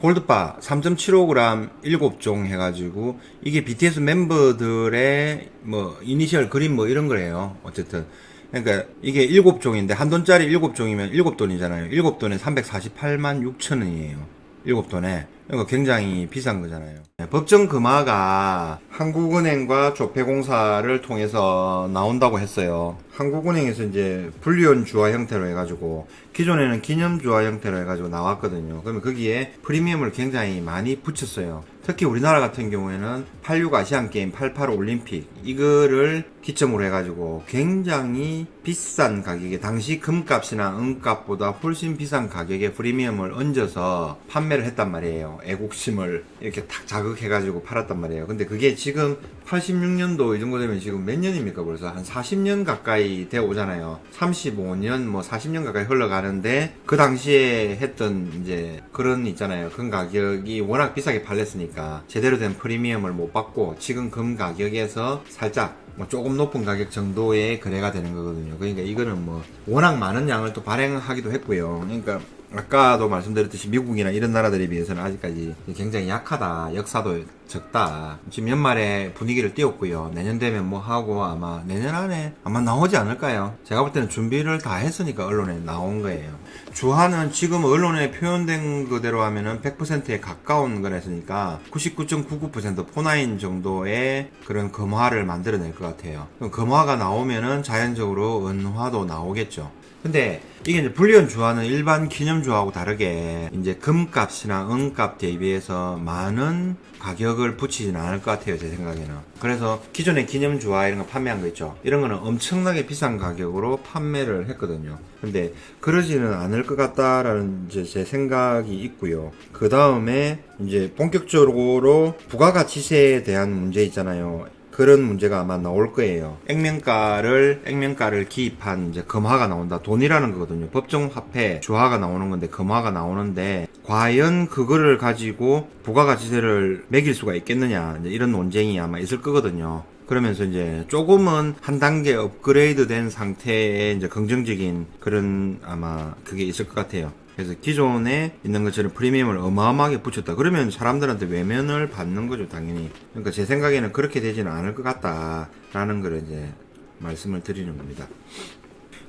골드바 3.75g 7종 해가지고 이게 BTS 멤버들의 뭐 이니셜 그림 뭐 이런 거래요. 어쨌든. 그러니까 이게 7종인데 한 돈짜리 7종이면 7돈이잖아요. 7돈에 348만 6천 원이에요. 7돈에. 그러니까 굉장히 비싼 거잖아요. 네, 법정 금화가 한국은행과 조폐공사를 통해서 나온다고 했어요. 한국은행에서 이제 불리온 주화 형태로 해가지고 기존에는 기념 주화 형태로 해가지고 나왔거든요. 그러면 거기에 프리미엄을 굉장히 많이 붙였어요. 특히 우리나라 같은 경우에는 86 아시안 게임, 88 올림픽 이거를 기점으로 해가지고 굉장히 비싼 가격에 당시 금값이나 은값보다 훨씬 비싼 가격에 프리미엄을 얹어서 판매를 했단 말이에요. 애국심을 이렇게 탁 자극해가지고 팔았단 말이에요. 근데 그게 지금 86년도 이 정도 되면 지금 몇 년입니까 벌써 한 40년 가까이 되어 오잖아요. 35년 뭐 40년 가까이 흘러가는데 그 당시에 했던 이제 그런 있잖아요. 금 가격이 워낙 비싸게 팔렸으니까 제대로 된 프리미엄을 못 받고 지금 금 가격에서 살짝 뭐 조금 높은 가격 정도의 거래가 되는 거거든요. 그러니까 이거는 뭐 워낙 많은 양을 또 발행하기도 했고요. 그러니까 아까도 말씀드렸듯이 미국이나 이런 나라들에 비해서는 아직까지 굉장히 약하다. 역사도 적다. 지금 연말에 분위기를 띄웠고요. 내년 되면 뭐 하고 아마 내년 안에 아마 나오지 않을까요? 제가 볼 때는 준비를 다 했으니까 언론에 나온 거예요. 주화는 지금 언론에 표현된 그대로 하면은 100%에 가까운 거랬으니까 99.99% 포나인 정도의 그런 금화를 만들어낼 것 같아요. 금화가 나오면은 자연적으로 은화도 나오겠죠. 근데 이게 이제 불리온 주화는 일반 기념 주화하고 다르게 이제 금값이나 은값 대비해서 많은 가격을 붙이지는 않을 것 같아요 제 생각에는. 그래서 기존의 기념 주화 이런 거 판매한 거 있죠? 이런 거는 엄청나게 비싼 가격으로 판매를 했거든요. 근데 그러지는 않을 것 같다라는 이제 제 생각이 있고요. 그 다음에 이제 본격적으로 부가가치세에 대한 문제 있잖아요 그런 문제가 아마 나올 거예요. 액면가를 액면가를 기입한 이제 금화가 나온다. 돈이라는 거거든요. 법정 화폐 주화가 나오는 건데 금화가 나오는데 과연 그거를 가지고 부가가치세를 매길 수가 있겠느냐 이런 논쟁이 아마 있을 거거든요. 그러면서 이제 조금은 한 단계 업그레이드 된 상태의 이제 긍정적인 그런 아마 그게 있을 것 같아요. 그래서 기존에 있는 것처럼 프리미엄을 어마어마하게 붙였다. 그러면 사람들한테 외면을 받는 거죠, 당연히. 그러니까 제 생각에는 그렇게 되지는 않을 것 같다라는 걸 이제 말씀을 드리는 겁니다.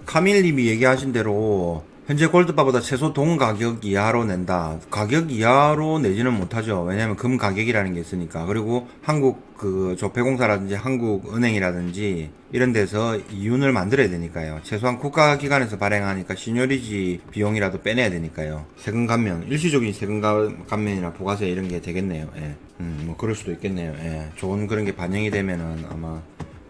카밀님이 얘기하신 대로 현재 골드바보다 최소 동 가격 이하로 낸다. 가격 이하로 내지는 못하죠. 왜냐하면 금 가격이라는 게 있으니까. 그리고 한국 그 조폐공사라든지 한국은행이라든지 이런 데서 이윤을 만들어야 되니까요. 최소한 국가기관에서 발행하니까 신효리지 비용이라도 빼내야 되니까요. 세금 감면, 일시적인 세금 가- 감면이나 부가세 이런 게 되겠네요. 예. 음, 뭐 그럴 수도 있겠네요. 예. 좋은 그런 게 반영이 되면은 아마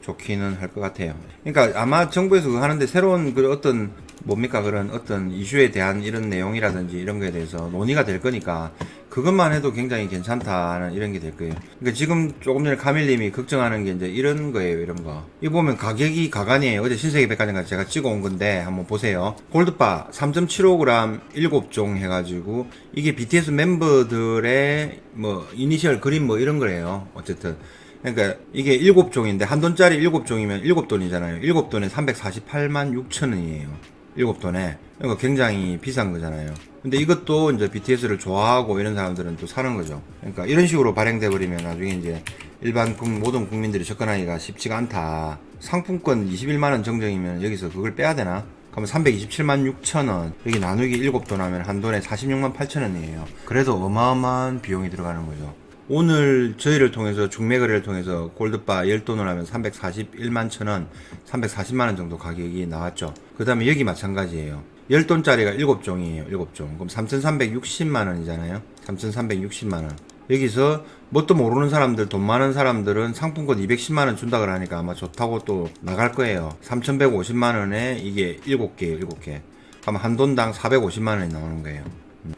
좋기는 할 것 같아요. 그러니까 아마 정부에서 그거 하는데 새로운 그 어떤 뭡니까 그런 어떤 이슈에 대한 이런 내용이라든지 이런 거에 대해서 논의가 될 거니까 그것만 해도 굉장히 괜찮다는 이런 게 될 거예요. 그러니까 지금 조금 전에 카밀님이 걱정하는 게 이제 이런 거예요, 이런 거. 이 보면 가격이 가관이에요. 어제 신세계 백화점 가서 제가 찍어 온 건데 한번 보세요. 골드바 3.75g 7종 해가지고 이게 BTS 멤버들의 뭐 이니셜 그림 뭐 이런 거래요. 어쨌든. 그러니까 이게 7종인데 한 돈짜리 7종이면 7돈이잖아요. 7돈에 348만 6천 원이에요. 7돈에. 그러니까 굉장히 비싼 거잖아요. 근데 이것도 이제 BTS를 좋아하고 이런 사람들은 또 사는 거죠. 그러니까 이런 식으로 발행돼 버리면 나중에 이제 일반 국- 모든 국민들이 접근하기가 쉽지가 않다. 상품권 21만 원 정정이면 여기서 그걸 빼야 되나? 그러면 327만 6천 원. 여기 나누기 7돈 하면 한 돈에 46만 8천 원이에요. 그래도 어마어마한 비용이 들어가는 거죠. 오늘 저희를 통해서 중매 거래를 통해서 골드바 10돈을 하면 341만 천 원, 340만 원 정도 가격이 나왔죠. 그 다음에 여기 마찬가지예요. 10돈짜리가 7종이에요. 7종. 그럼 3,360만 원이잖아요. 3,360만 원. 여기서 뭣도 모르는 사람들, 돈 많은 사람들은 상품권 210만 원 준다 그러니까 아마 좋다고 또 나갈 거예요. 3,150만 원에 이게 7개예요, 7개. 그럼 한 돈당 450만 원이 나오는 거예요.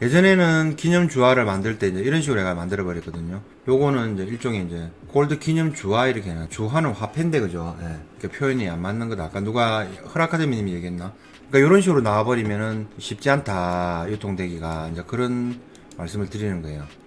예전에는 기념 주화를 만들 때 이제 이런 식으로 내가 만들어 버렸거든요. 요거는 이제 일종의 이제 골드 기념 주화 이렇게 해요. 주화는 화폐인데 그죠? 예. 그러니까 표현이 안 맞는 거다. 아까 누가 허락카데미님이 얘기했나? 그러니까 이런 식으로 나와버리면은 쉽지 않다 유통되기가 이제 그런 말씀을 드리는 거예요.